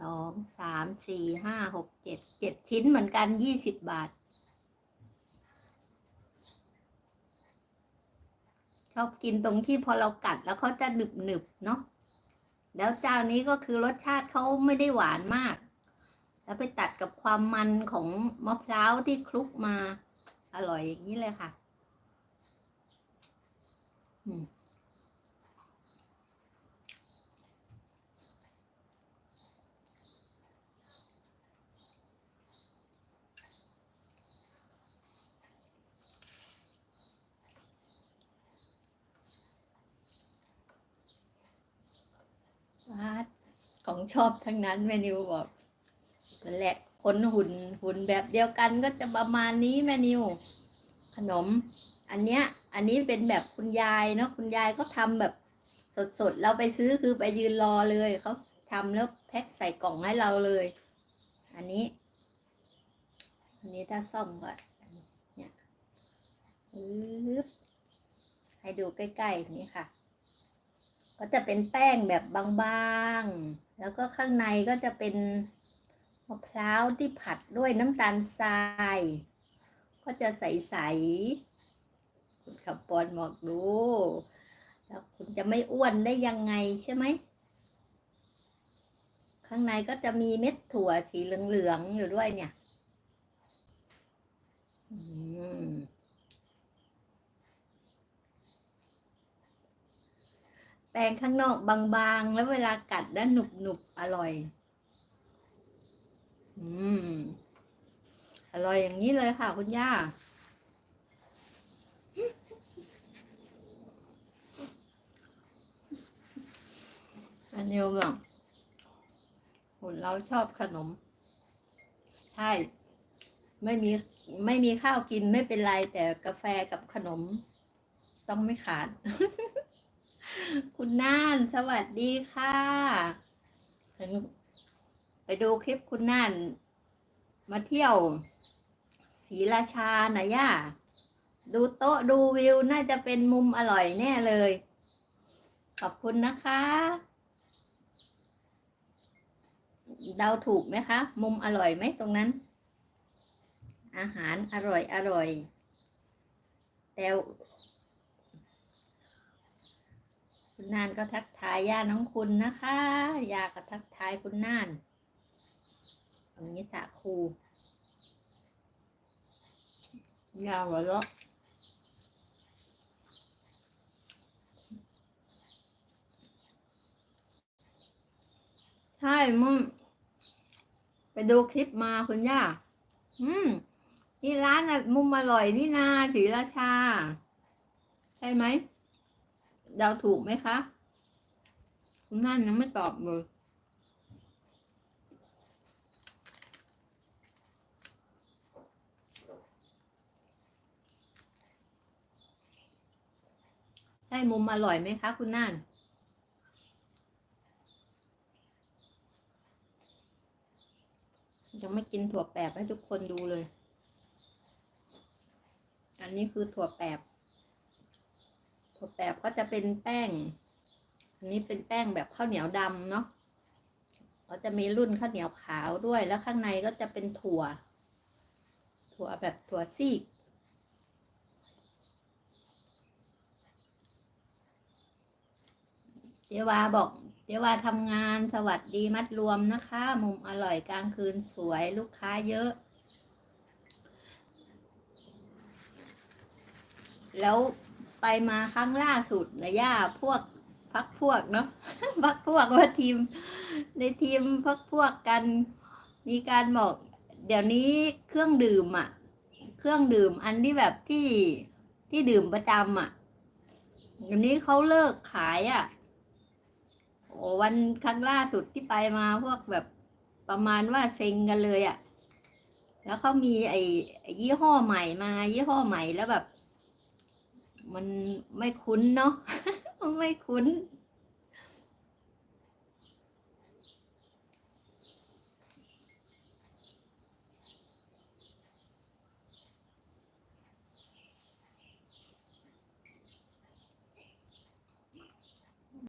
สองสามสี่ห้าหกเจ็ดเจ็ดชิ้นเหมือนกันยี่สิบบาท ชอบกินตรงที่พอเรากัดแล้วเขาจะหนึบหนึบเนาะแล้วเจ้านี้ก็คือรสชาติเขาไม่ได้หวานมาก แล้วไปตัดกับความมันของมะพร้าวที่คลุกมา อร่อยอย่างนี้เลยค่ะ อืม วาด ของชอบทั้งนั้นแม่นิวบอกนั่นแหละคนหุ่นหุ่นแบบเดียวกันก็จะประมาณนี้แม่นิว ขนม อันเนี้ยอันนี้เป็นแบบคุณยายเนาะคุณยายก็ทำแบบสดๆเราไปซื้อคือไปยืนรอเลยเขาทำแล้วแพ็คใส่กล่องให้เราเลย อันนี้ อันนี้ถ้าซ่อมก่อนเนี่ยให้ดูใกล้ๆนี่ค่ะ ก็จะเป็นแป้งแบบบางๆ แล้วก็ข้างในก็จะเป็นมะพร้าวที่ผัดด้วยน้ำตาลทราย ก็จะใสๆคุณขับปอนบอกดูแล้วคุณจะไม่อ้วนได้ยังไงใช่ไหม ข้างในก็จะมีเม็ดถั่วสีเหลืองๆอยู่ด้วยเนี่ย อืม แป้งข้างนอกบางๆ แล้วเวลากัดแล้วหนุบๆ อร่อย อืม อร่อยอย่างนี้เลยค่ะ คุณย่า อันนี้แบบหุ่นเราชอบขนม ใช่ ไม่มีไม่มีข้าวกินไม่เป็นไร แต่กาแฟกับขนม ต้องไม่ขาด คุณน่าน สวัสดีค่ะ ไปดูคลิปคุณน่าน มาเที่ยวศรีราชาหน่อยย่า ดูโต๊ะดูวิวน่าจะเป็นมุมอร่อยแน่เลย ขอบคุณนะคะ เดาถูกไหมคะ มุมอร่อยไหมตรงนั้น อาหารอร่อยอร่อย แต่ คุณนานก็ทักทายย่าน้องคุณนะคะยาก็ทักทายคุณนานตรงนี้สาคูยาหัวเราะใช่มึงไปดูคลิปมาคุณย่า อืมที่ร้านอะมุมอร่อยนี่นาศรีราชา ใช่ไหม เดาถูกไหมคะคุณนั่นยังไม่ตอบเลยใช่มุมอร่อยไหมคะคุณนั่นยังไม่กินถั่วแปบให้ทุกคนดูเลย อันนี้คือถั่วแปบ ถั่วแปบก็จะเป็นแป้ง อันนี้เป็นแป้งแบบข้าวเหนียวดำเนาะก็จะมีรุ่นข้าวเหนียวขาวด้วย แล้วข้างในก็จะเป็นถั่ว ถั่วแบบถั่วซีก เจวาบอกเจวาทำงานสวัสดีมัดรวมนะคะ มุมอร่อยกลางคืนสวยลูกค้าเยอะ แล้ว ไปมาครั้งล่าสุดนะย่าพวกพักพวกเนาะพักพวกว่าทีม ในทีมพักพวกกัน มีการบอก เดี๋ยวนี้เครื่องดื่มอะ เครื่องดื่มอันที่แบบที่ที่ดื่มประจำอะอันนี้เขาเลิกขายอะโอ้วันครั้งล่าสุดที่ไปมาพวกแบบประมาณว่าเซ็งกันเลยอะ แล้วเขามีไอ้ยี่ห้อใหม่มา ยี่ห้อใหม่แล้วแบบ มันไม่คุ้นเนาะไม่คุ้น